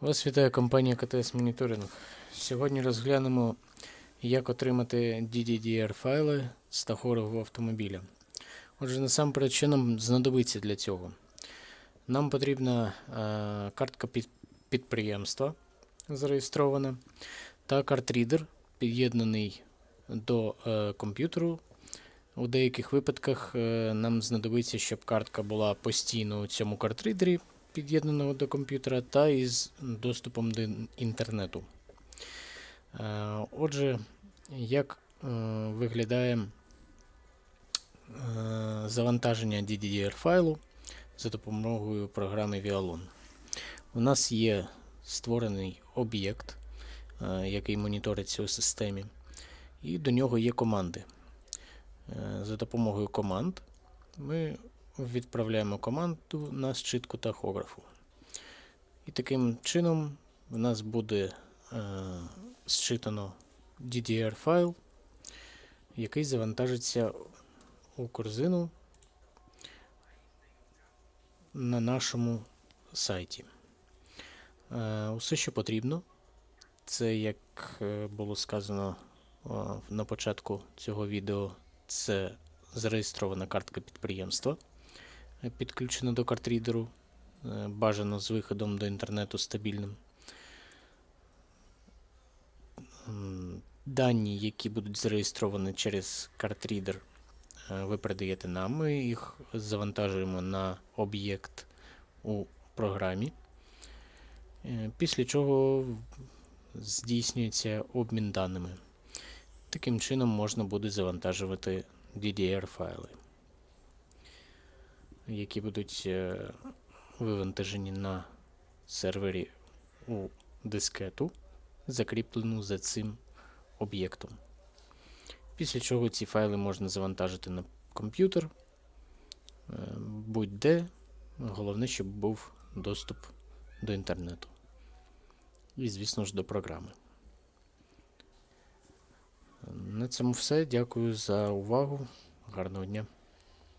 Вас вітає компанія КТС Моніторинг. Сьогодні розглянемо, як отримати DDDR файли з тахорового автомобіля. Отже, насамперед, що нам знадобиться для цього? Нам потрібна е, картка під, підприємства зареєстрована та картрідер, під'єднаний до е, комп'ютеру. У деяких випадках е, нам знадобиться, щоб картка була постійно у цьому картридері, під'єднаного до комп'ютера, та із доступом до інтернету. Е, Отже, як е, виглядає е, завантаження DDR файлу за допомогою програми Vialon. У нас є створений об'єкт, який моніториться у системі, і до нього є команди. За допомогою команд ми відправляємо команду на зчитку тахографу. І таким чином в нас буде е, зчитано DDR файл, який завантажиться у корзину на нашому сайті. Е, усе, що потрібно, це, як е, було сказано е, на початку цього відео, це зареєстрована картка підприємства, підключена до картрідеру, е, бажано з виходом до інтернету стабільним. Дані, які будуть зареєстровані через картрідер, е, ви передаєте нам. Ми їх завантажуємо на об'єкт у програмі. Е, Після чого здійснюється обмін даними. Таким чином можна буде завантажувати DDR файли, які будуть е, вивантажені на сервері у дискету, закріплену за цим об'єктом. Після чого ці файли можна завантажити на комп'ютер е, будь-де. Головне, щоб був доступ до інтернету. І, звісно ж, до програми. На цьому все. Дякую за увагу. Гарного дня.